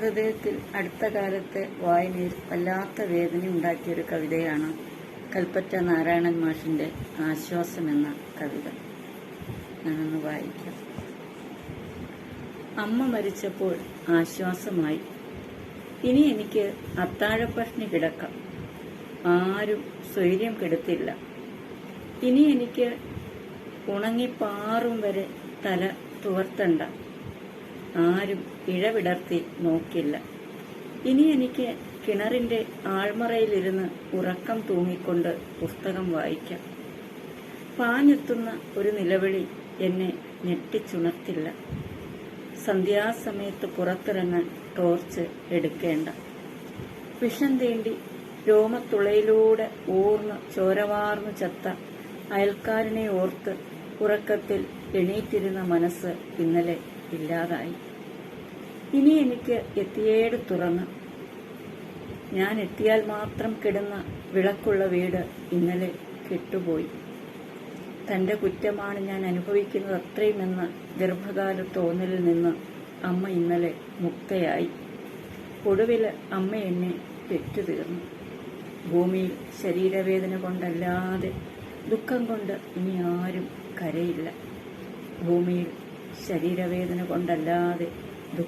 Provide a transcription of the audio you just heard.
ഹൃദയത്തിൽ അടുത്ത കാലത്തെ വായനയിൽ വല്ലാത്ത വേദന ഉണ്ടാക്കിയൊരു കവിതയാണ് കൽപ്പറ്റ നാരായണൻ മാഷിന്റെ ആശ്വാസം എന്ന കവിത. ഞാനൊന്ന് വായിക്കാം. അമ്മ മരിച്ചപ്പോൾ ആശ്വാസമായി. ഇനി എനിക്ക് അത്താഴപ്പഷ്ണി കിടക്കാം. ആരും സ്വൈര്യം കെടുത്തില്ല. ഇനി എനിക്ക് ഉണങ്ങിപ്പാറും വരെ തല തുവർത്തണ്ട. ആരും ഇഴവിടർത്തി നോക്കില്ല. ഇനി എനിക്ക് കിണറിന്റെ ആൾമറയിലിരുന്ന് ഉറക്കം തൂങ്ങിക്കൊണ്ട് പുസ്തകം വായിക്കാം. പാഞ്ഞെത്തുന്ന ഒരു നിലവിളി എന്നെ ഞെട്ടിച്ചുണർത്തില്ല. സന്ധ്യാസമയത്ത് പുറത്തിറങ്ങാൻ ടോർച്ച് എടുക്കേണ്ട. വിഷം തേണ്ടി രോമത്തുളയിലൂടെ ഊർന്ന് ചോരവാർന്നു ചത്ത അയൽക്കാരനെ ഓർത്ത് ഉറക്കത്തിൽ എണീറ്റിരുന്ന മനസ്സ് ഇന്നലെ ഇല്ലാതായി. ഇനി എനിക്ക് എത്തിയേട് തുറന്ന്. ഞാൻ എത്തിയാൽ മാത്രം കിടന്ന വിളക്കുള്ള വീട് ഇന്നലെ കെട്ടുപോയി. തന്റെ കുറ്റമാണ് ഞാൻ അനുഭവിക്കുന്നത് അത്രയുമെന്ന ഗർഭകാല തോന്നലിൽ നിന്ന് അമ്മ ഇന്നലെ മുക്തയായി. ഒടുവിൽ അമ്മ എന്നെ പെറ്റുതീർന്നു. ഭൂമിയിൽ ശരീരവേദന കൊണ്ടല്ലാതെ ദുഃഖം കൊണ്ട് ഇനി ആരും കരയില്ല. ഭൂമിയിൽ ശരീരവേദന കൊണ്ടല്ലാതെ